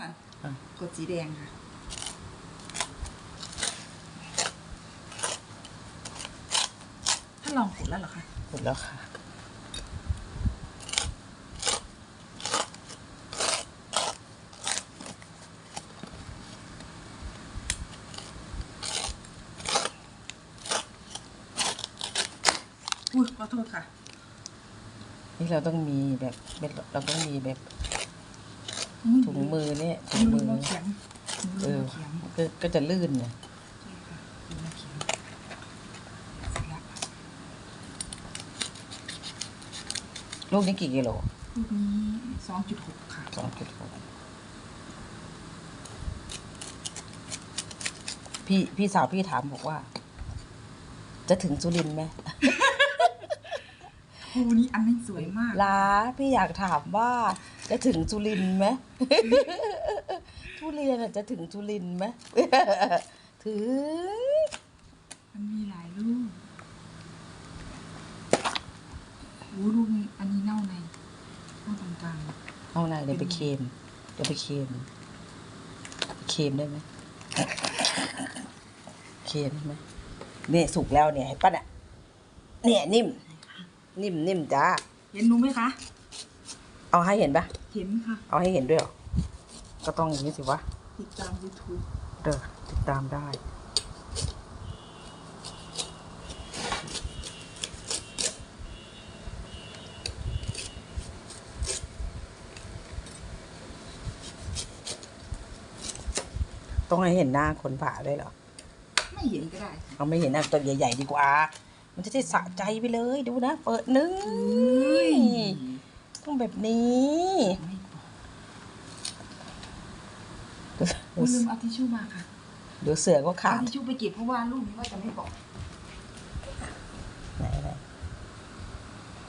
อะอะกดสีแดงค่ะ ถ้าลองกดแล้วเหรอคะหมดแล้วค่ะอุ้ยขอโทษค่ะ นี่เราต้องมีแบบเป็นเราต้องมีแบบอุ้ย ถุงมือเนี่ยถุงมืมืออมาเขียงมืเอออมาเขียงก็ก็จะลื่นเนี่ยใช่ค่ะมือมาเขียงเสร็จแล้วลูกนี้กี่กิโลลูกนี้สองจุดหกค่ะสองจุดหกพี่พี่สาวพี่ถามบอกว่า จะถึงสุรินทร์ไหม โอ้นี่อันนี้สวยมากลาพี่อยากถามว่าจะถึงสุรินทร์ไหมทุเรียนอะจะถึงสุรินทร์ไหมถึง มันมีหลายลูกโอ้ลูกนี้อันนี้เน่าในเน่าตรงกลางเอาไหนเดี๋ยวไปเค็มเดี๋ยวไปเค็มเค็มได้ไหมเค็มได้ไหมเนี่ยสุกแล้วเนี่ยเห็นปะเนี่ยเนี่ยนิ่ม นิ่มนิ่มจ้า เห็นหนูไหมคะ เอาให้เห็นปะเห็นค่ะ เอาให้เห็นด้วยเหรอ ก็ต้องอย่างนี้สิวะ ติดตาม YouTube เด้อติดตามได้ ต้องให้เห็นหน้าคนผ่าด้วยเหรอ ไม่เห็นก็ได้ เอาไม่เห็นหน้าตัวใหญ่ๆดีกว่า มันจะได้สะใจไปเลยดูนะ เปิดหนึ่งต้องแบบนี้ไม่บอกโอ้ลืมเอาทิชชู่มาค่ะ เดี๋ยวเสือก็เอาขาดทิชชู่ไปเก็บเพราะว่าลูกนี้ว่าจะไม่บอก